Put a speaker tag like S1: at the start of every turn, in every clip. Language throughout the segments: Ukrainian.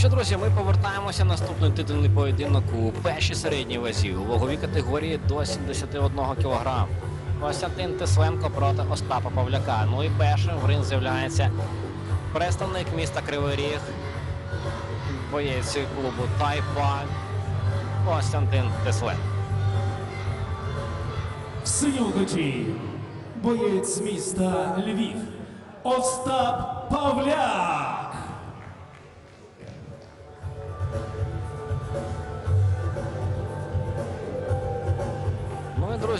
S1: що, друзі, ми повертаємося наступний титульний поєдинок у першій середній вазі у ваговій категорії до 71 кг. Костянтин Тесленко проти Остапа Павляка. Ну і першим в ринг з'являється представник міста Кривий Ріг, боєць клубу Тайпа Костянтин
S2: синьому куті боєць міста Львів Остап Павляк.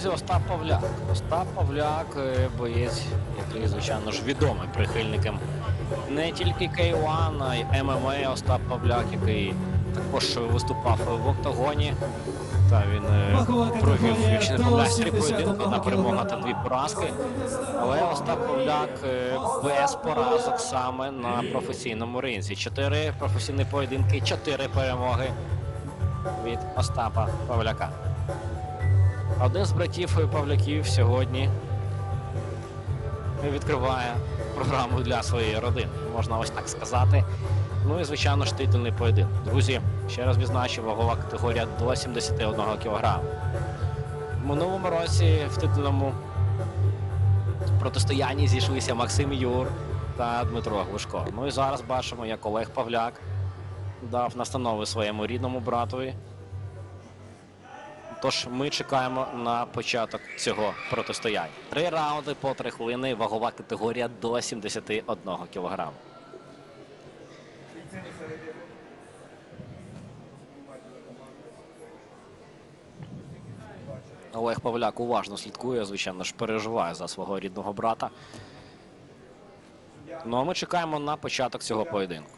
S1: Друзі, Остап Павляк. Остап Павляк, е, боєць, який, звичайно ж, відомий прихильникам не тільки K1, а й ММА Остап Павляк, який також виступав в октагоні. Та він е, провів, якщо не помиляюсь, три поєдинки на перемогу та дві поразки. Але Остап Павляк е, без поразок саме на професійному ринзі. Чотири професійні поєдинки, чотири перемоги від Остапа Павляка. Один з братів Павляків сьогодні відкриває програму для своєї родини, можна ось так сказати. Ну і звичайно ж титульний поєдинок. Друзі, ще раз відзначу, вагова категорія до 71 кг. В минулому році в титульному протистоянні зійшлися Максим Юр та Дмитро Глушко. Ну і зараз бачимо, як Олег Павляк дав настанови своєму рідному братові. Тож ми чекаємо на початок цього протистояння. Три раунди по три хвилини. Вагова категорія до 71 кг. Олег Павляк уважно слідкує, звичайно ж, переживає за свого рідного брата. Ну а ми чекаємо на початок цього поєдинку.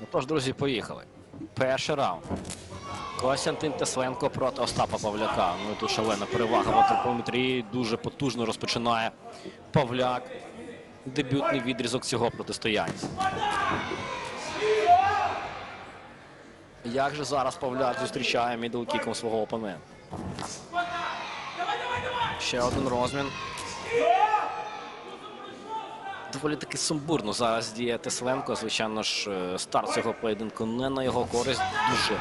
S1: Ну тож, друзі, поїхали. Перший раунд. Костянтин Тесленко проти Остапа Павляка. Ну і тут шалена перевага в антропометрії. Дуже потужно розпочинає Павляк. Дебютний відрізок цього протистояння. Як же зараз Павляк зустрічає мідлкіком свого опонента? Ще один розмін. Доволі таки сумбурно зараз діє Тесленко. Звичайно ж, е, старт цього поєдинку не на його користь. Дуже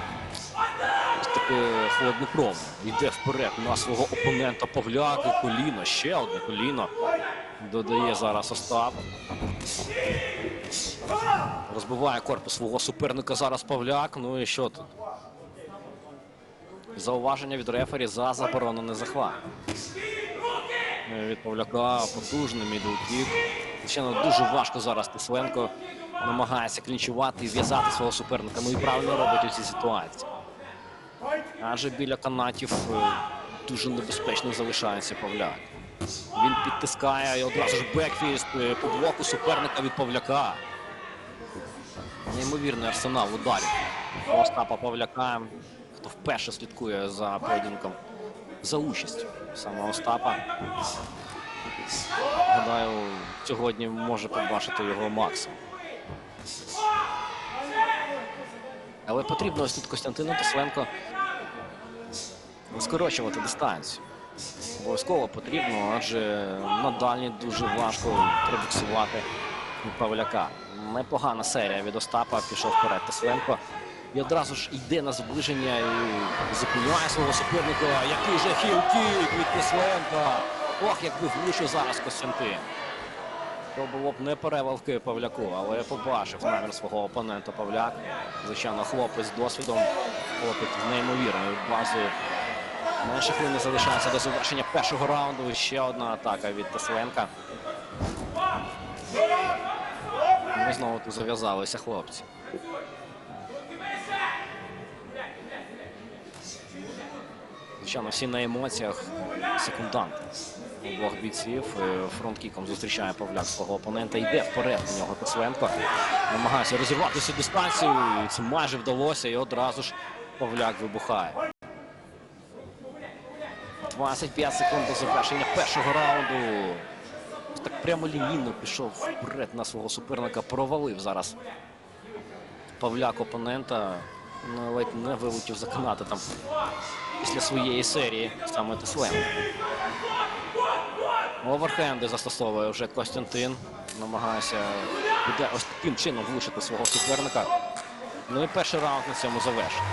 S1: таке холоднокровно. Йде вперед на свого опонента Павляк і коліно. Ще одне коліно. Додає зараз Остап. Розбиває корпус свого суперника зараз Павляк. Ну і що тут? Зауваження від рефері за заборонений захват. Е, Від Павляка потужний мідлкік. Звичайно, дуже важко зараз Тесленко намагається клінчувати і в'язати свого суперника. Ну і правильно робить у цій ситуації. Адже біля канатів е, дуже небезпечно залишається Павляк. Він підтискає і одразу ж бекфіст е, по блоку суперника від Павляка. Неймовірний арсенал ударів. Остапа Павляка, хто вперше слідкує за поєдинком за участю саме Остапа. Гадаю, сьогодні може побачити його максимум. Але потрібно ось тут Костянтину Тесленко скорочувати дистанцію. Обов'язково потрібно, адже на дальні дуже важко пробуксувати Павляка. Непогана серія від Остапа пішов вперед Тесленко. І одразу ж йде на зближення і зупиняє свого суперника. Який же хіл-кік від Тесленка. Ох, якби влучив зараз Костянтин. То було б не перевалки Павляку, але побачив намір свого опонента Павляк. Звичайно, хлопець з досвідом, хлопець неймовірною базою. Менше хвилини залишається до завершення першого раунду. Ще одна атака від Тесленка. Ми знову тут зав'язалися хлопці. Звичайно, всі на емоціях секунданти обох бійців. Е, Фронткіком зустрічає Павляк свого опонента. Йде вперед на нього Тесленко. Намагається розірвати цю дистанцію. Це майже вдалося. І одразу ж Павляк вибухає. 25 секунд до завершення першого раунду. Так прямо лінійно пішов вперед на свого суперника. Провалив зараз Павляк опонента. Ну, ледь не вилетів за канати там після своєї серії саме Тесленко. Оверхенди застосовує вже Костянтин. Намагається ось таким чином влучити свого суперника. Ну і перший раунд на цьому завершений.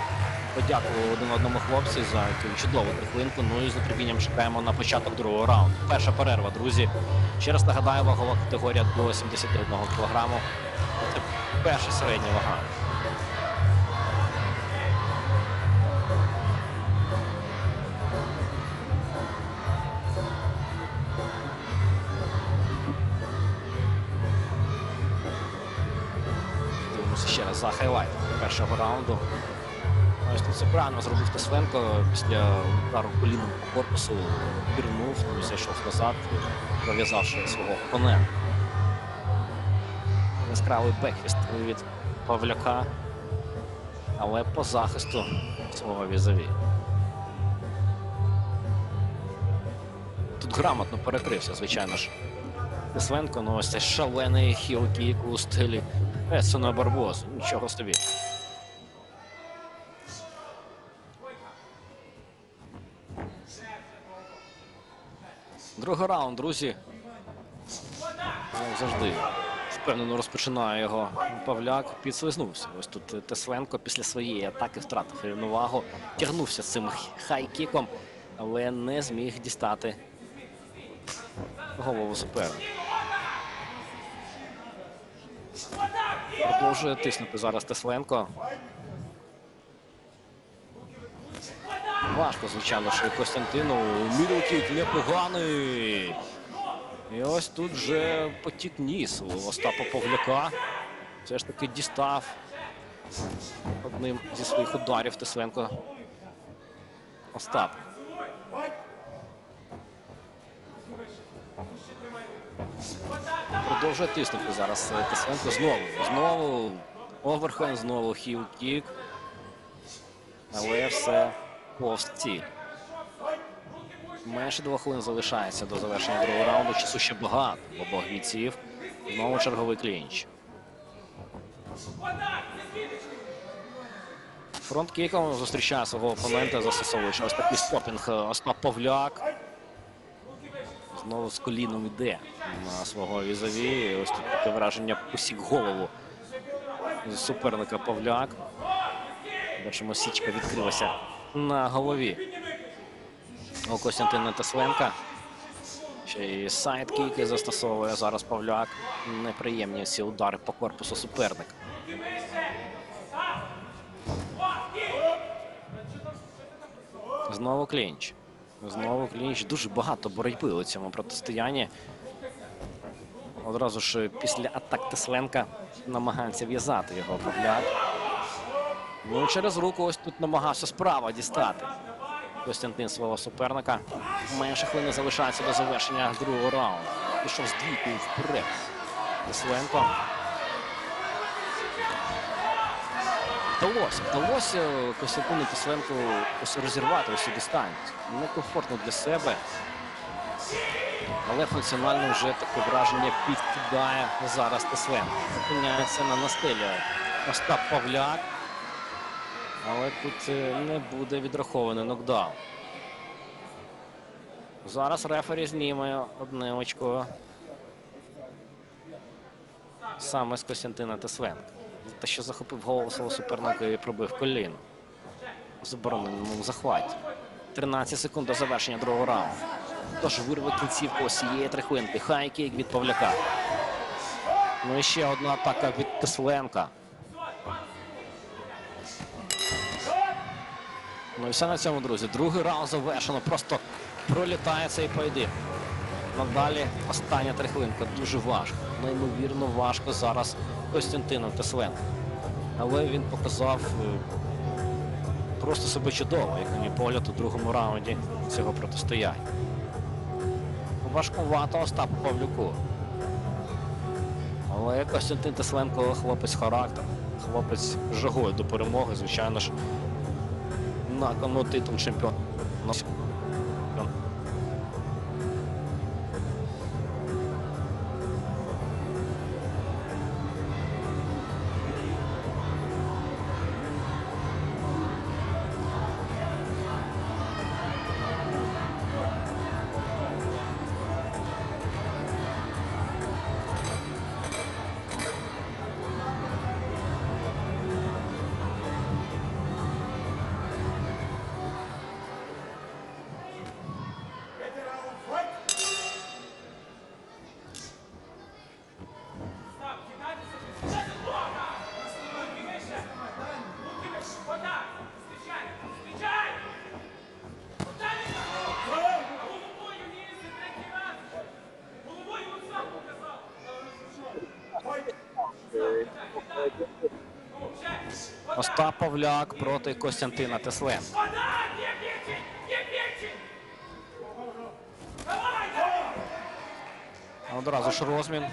S1: Подякував один одному хлопці за чудову трихлинку. Ну і з нетерпінням чекаємо на початок другого раунду. Перша перерва, друзі. Ще раз нагадаю, вагова категорія до 71 кг. Це перша середня вага. Ще раз за хайлайт першого раунду. Ось тут це правильно зробив Тесленко після удару коліном по корпусу, пірнув, ну, зайшов назад, пров'язавши свого опонента. Яскравий бекфіст від Павляка, але по захисту свого візові. Тут грамотно перекрився, звичайно ж. Тесленко, ну ось цей шалений хіл-кік у стилі Едсона Барбос. Нічого собі. Другий раунд, друзі. Як завжди. Впевнено розпочинає його Павляк. Підслизнувся. Ось тут Тесленко після своєї атаки втратив рівновагу. Тягнувся цим хайкіком, але не зміг дістати голову суперника. Продовжує тиснути зараз Тесленко. Важко, звичайно, що Костянтину. Мідлкік непоганий. І ось тут вже потік ніс у Остапа Павляка. Все ж таки дістав одним зі своїх ударів Тесленко. Остап. Продовжує тиснути зараз е, знову. Знову оверхенд, знову хіл-кік. Але все повз. Менше двох хвилин залишається до завершення другого раунду. Часу ще багато в обох бійців. Знову черговий клінч. Фронт-кіком зустрічає свого опонента, застосовуючи ось такий стопінг е, Остап Павляк. Знову з коліном йде на свого візові. Ось тут таке враження посік голову суперника Павляк. Бачимо, січка відкрилася на голові. У Костянтина Тесленка. Ще і сайдкіки застосовує зараз Павляк. Неприємні ці удари по корпусу суперника. Знову клінч. Знову клінч. Дуже багато боротьби у цьому протистоянні. Одразу ж після атак Тесленка намагається в'язати його Павляк. Ну, через руку ось тут намагався справа дістати. Костянтин свого суперника. Менше хвилини залишається до завершення другого раунду. Пішов з двійкою вперед. Тесленко. Вдалося, вдалося Костянтину Тесленку ось розірвати усю дистанцію. Некомфортно для себе. Але функціонально вже таке враження підкидає зараз Тесленко. Опиняється на настелі Остап Павляк. Але тут е, не буде відрахований нокдаун. Зараз рефері зніме одне очко. Саме з Костянтина Тесленка. Те, що захопив голову свого суперника і пробив коліно. У забороненому захваті. 13 секунд до завершення другого раунду. Тож вирве кінцівку ось цієї трихвинки. Хайкік від Павляка. Ну і ще одна атака від Тесленка. Ну і все на цьому, друзі. Другий раунд завершено. Просто пролітає цей поєдинок. Надалі остання трихлинка. Дуже важко. Неймовірно важко зараз Костянтину Тесленко. Але він показав е, просто себе чудово, як на мій погляд, у другому раунді цього протистояння. Важкувато Остапу Павлюку. Але Костянтин Тесленко хлопець характер, хлопець жагою до перемоги, звичайно ж, на кону титул чемпіона. Остап Павляк проти Костянтина Тесленка. Одразу ж розмін.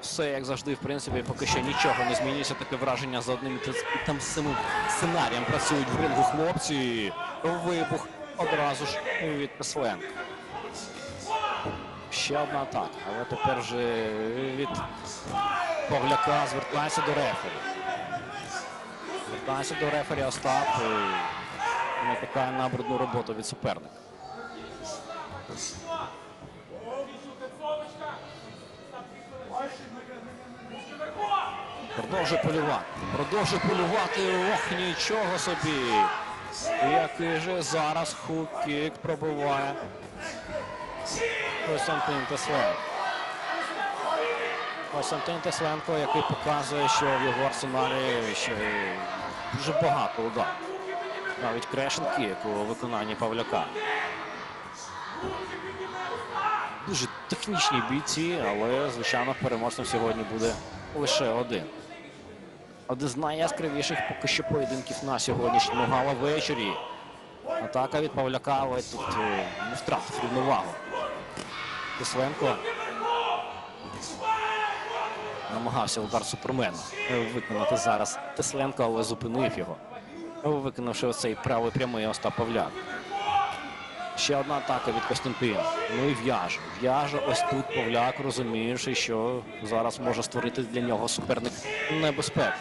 S1: Все як завжди, в принципі, поки що нічого не змінюється. Таке враження за одним те- самим сценарієм працюють в рингу хлопці. Вибух одразу ж від Тесленка. Ще одна атака, але тепер вже від Павляка звертається до рефері. Звертається до рефері Остап і натикає на брудну роботу від суперника. Продовжує полювати. Продовжує полювати. Ох, нічого собі. Який же зараз хук-кік пробиває Костянтин Тесленко. Костянтин Тесленко, який показує, що в його арсеналі ще дуже багато ударів. Навіть крешенки, у виконанні Павляка. Дуже технічні бійці, але, звичайно, переможцем сьогодні буде лише один. Один з найяскравіших поки що поєдинків на сьогоднішньому гала-вечорі. Атака від Павляка, але тут е, не втратив рівновагу. Тесленко намагався удар супермена виконати зараз Тесленко, але зупинив його, виконавши оцей правий прямий Остап Павляк. Ще одна атака від Костянтина. Ну і в'яже. В'яже ось тут Павляк, розуміючи, що зараз може створити для нього суперник небезпеку.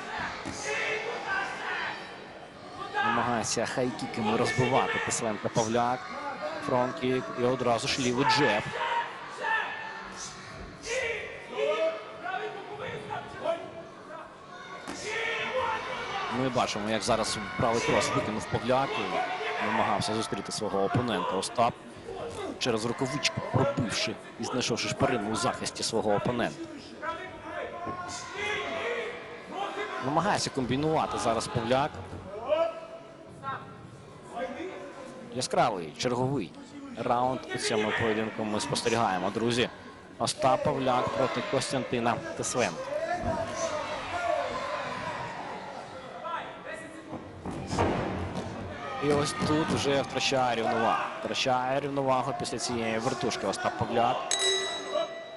S1: Намагається хайкіками розбивати Тесленка Павляк. Фронт-кік і одразу ж лівий джеб. Ми бачимо, як зараз правий крос викинув Павляк і намагався зустріти свого опонента Остап через рукавичку пробивши і знайшовши шпарину у захисті свого опонента. Намагається комбінувати зараз Павляк. Яскравий, черговий раунд у цьому поєдинку ми спостерігаємо, друзі. Остап Павляк проти Костянтина Тесленка. І ось тут вже втрачає рівновагу. Втрачає рівновагу після цієї вертушки Остап Павляк.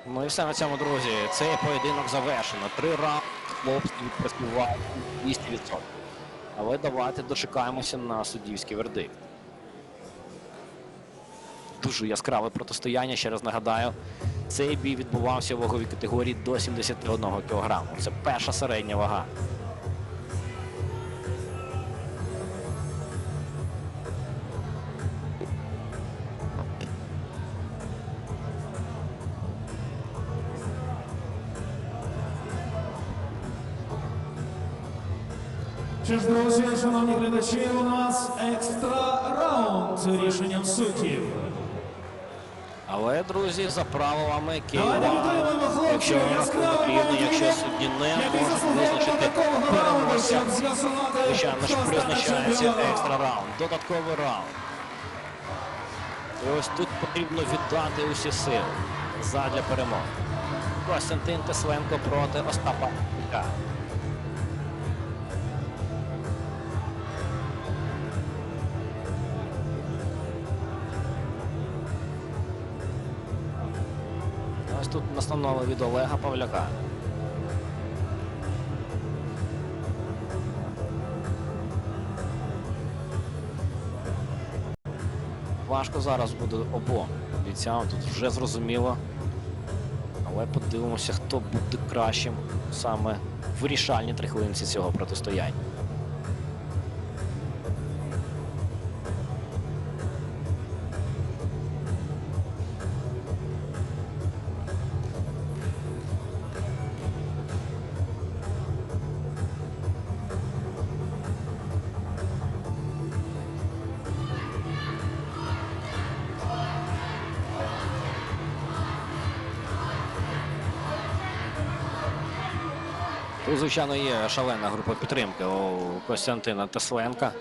S1: Ну і все на цьому, друзі. Цей поєдинок завершено. Три раунди хлопці відпрацювали 200%. Але давайте дочекаємося на суддівський вердикт. Дуже яскраве протистояння, ще раз нагадаю. Цей бій відбувався у ваговій категорії до 71 кг. Це перша середня вага.
S2: Що ж, друзі, шановні глядачі, у нас екстра раунд за рішенням суддів.
S1: Але, друзі, за правилами Києва, якщо
S2: яскравий
S1: потрібно, якщо судді не можуть визначити переможця, звичайно ж призначається екстра раунд, додатковий раунд. І ось тут потрібно віддати усі сили задля перемоги. Костянтин Тесленко проти Остапа тут настанови від Олега Павляка. Важко зараз буде обом бійцям, тут вже зрозуміло. Але подивимося, хто буде кращим саме в вирішальній три хвилинці цього протистояння. Тут, звичайно, є шалена група підтримки у Костянтина Тесленка.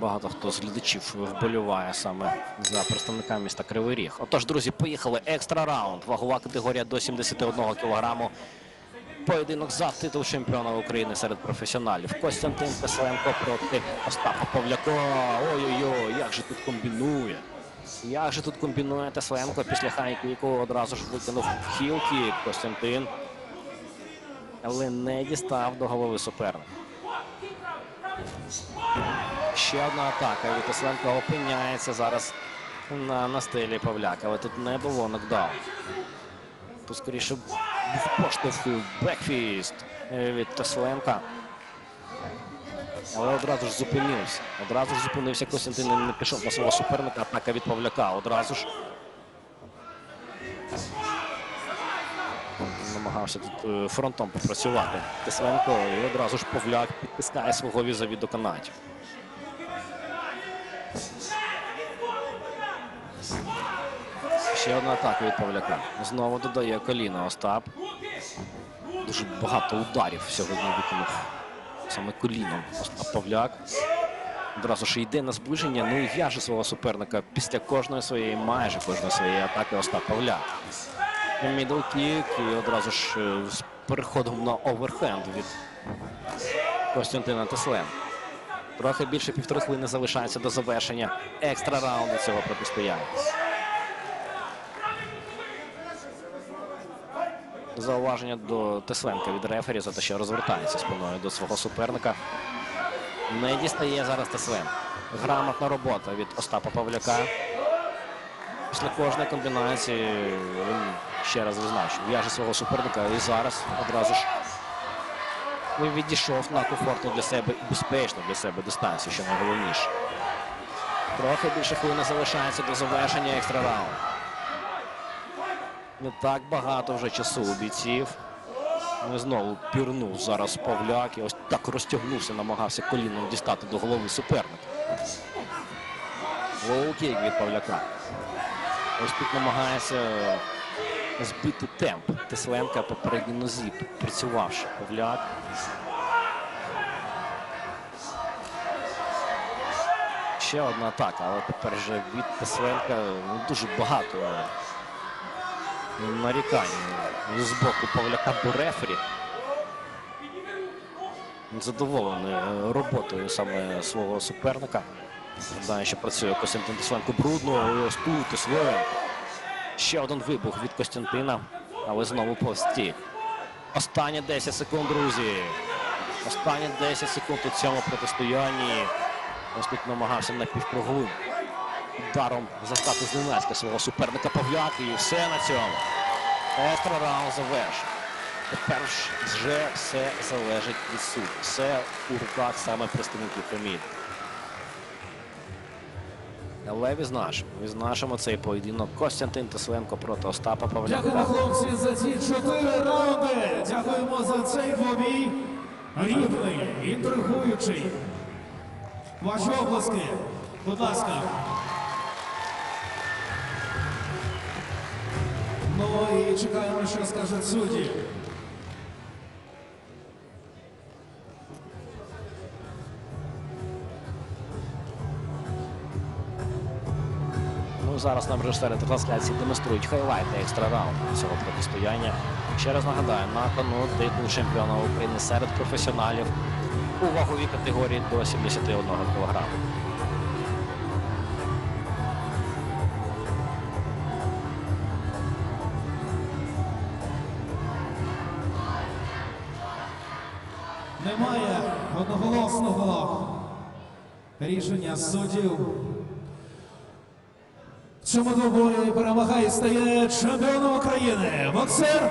S1: Багато хто з глядачів вболіває саме за представника міста Кривий Ріг. Отож, друзі, поїхали екстра раунд. Вагова категорія до 71 кілограму. поєдинок за титул чемпіона України серед професіоналів. Костянтин Писаленко проти Остапа Павляка. Ой-ой-ой, як же тут комбінує. Як же тут комбінує Тесленко після хайкіку одразу ж викинув хілки Костянтин. Але не дістав до голови суперника. Ще одна атака від Тесленка опиняється зараз на, на стилі Павляка, але тут не було нокдаун. Тут скоріше був поштовх в бекфіст е, від Тесленка. Але одразу ж зупинився. Одразу ж зупинився Костянтин не пішов на свого суперника. Атака від Павляка. Одразу ж намагався тут е, фронтом попрацювати. Тесленко і одразу ж Павляк підтискає свого візові до канатів. Ще одна атака від Павляка. Знову додає коліно Остап. Дуже багато ударів сьогодні виконав саме коліном Остап Павляк. Одразу ж йде на зближення, ну і в'яже свого суперника після кожної своєї, майже кожної своєї атаки Остап Павляк. Мідл і одразу ж е, з переходом на оверхенд від Костянтина Теслен. Трохи більше півтори хвилини залишається до завершення екстра раунду цього протистояння. Зауваження до Тесленка від рефері за те, що розвертається спиною до свого суперника. Не дістає зараз Теслен. Грамотна робота від Остапа Павляка. Після кожної комбінації він ще раз визначив. В'яже свого суперника і зараз одразу ж відійшов на комфортну для себе і безпечну для себе дистанцію, що найголовніше. Трохи більше хвилини залишається до завершення екстра раунду. Не так багато вже часу у бійців. Ну і знову пірнув зараз Павляк і ось так розтягнувся, намагався коліном дістати до голови суперника. Лоу-кік від Павляка. Ось тут намагається збити темп Тесленка по передній нозі, працювавши Павляк. Ще одна атака, але тепер вже від Тесленка ну, дуже багато нарікань з боку Павляка до рефері. Задоволений е, роботою саме свого суперника. Знаю, що працює Костянтин Тесленко брудно. Ось Тесленко. Ще один вибух від Костянтина, але знову повсті. Останні 10 секунд, друзі. Останні 10 секунд у цьому протистоянні. Ось тут намагався на напівкруговим ударом застати зненацька свого суперника Павляк. І все на цьому. Екстра раунд завершений. Тепер вже все залежить від суду. Все у руках саме представників Феміди. Але відзначимо, відзначимо цей поєдинок Костянтин Тесленко проти Остапа
S2: Дякуємо,
S1: Павляка.
S2: хлопці, за ці чотири раунди. Дякуємо за цей двобій. Рівний, інтригуючий. Ваші обласки, будь ласка. Ну і чекаємо, що скажуть судді.
S1: Зараз нам режисери трансляції демонструють хайлайти екстра раунду цього протистояння. Ще раз нагадаю, на кону титул чемпіона України серед професіоналів у ваговій категорії до 71 кг.
S2: Немає одноголосного рішення суддів. Цьому двобої перемагає стає чемпіоном України. Боксер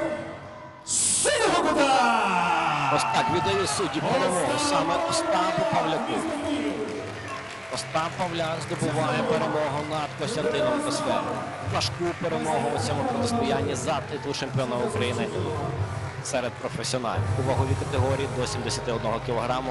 S2: синього кута!
S1: Ось так віддає судді перемогу саме Остапу Павляку. Остап Павляк здобуває перемогу над Костянтином Косвером. Важку перемогу у цьому протистоянні за титул чемпіона України серед професіоналів у ваговій категорії до 71 кг.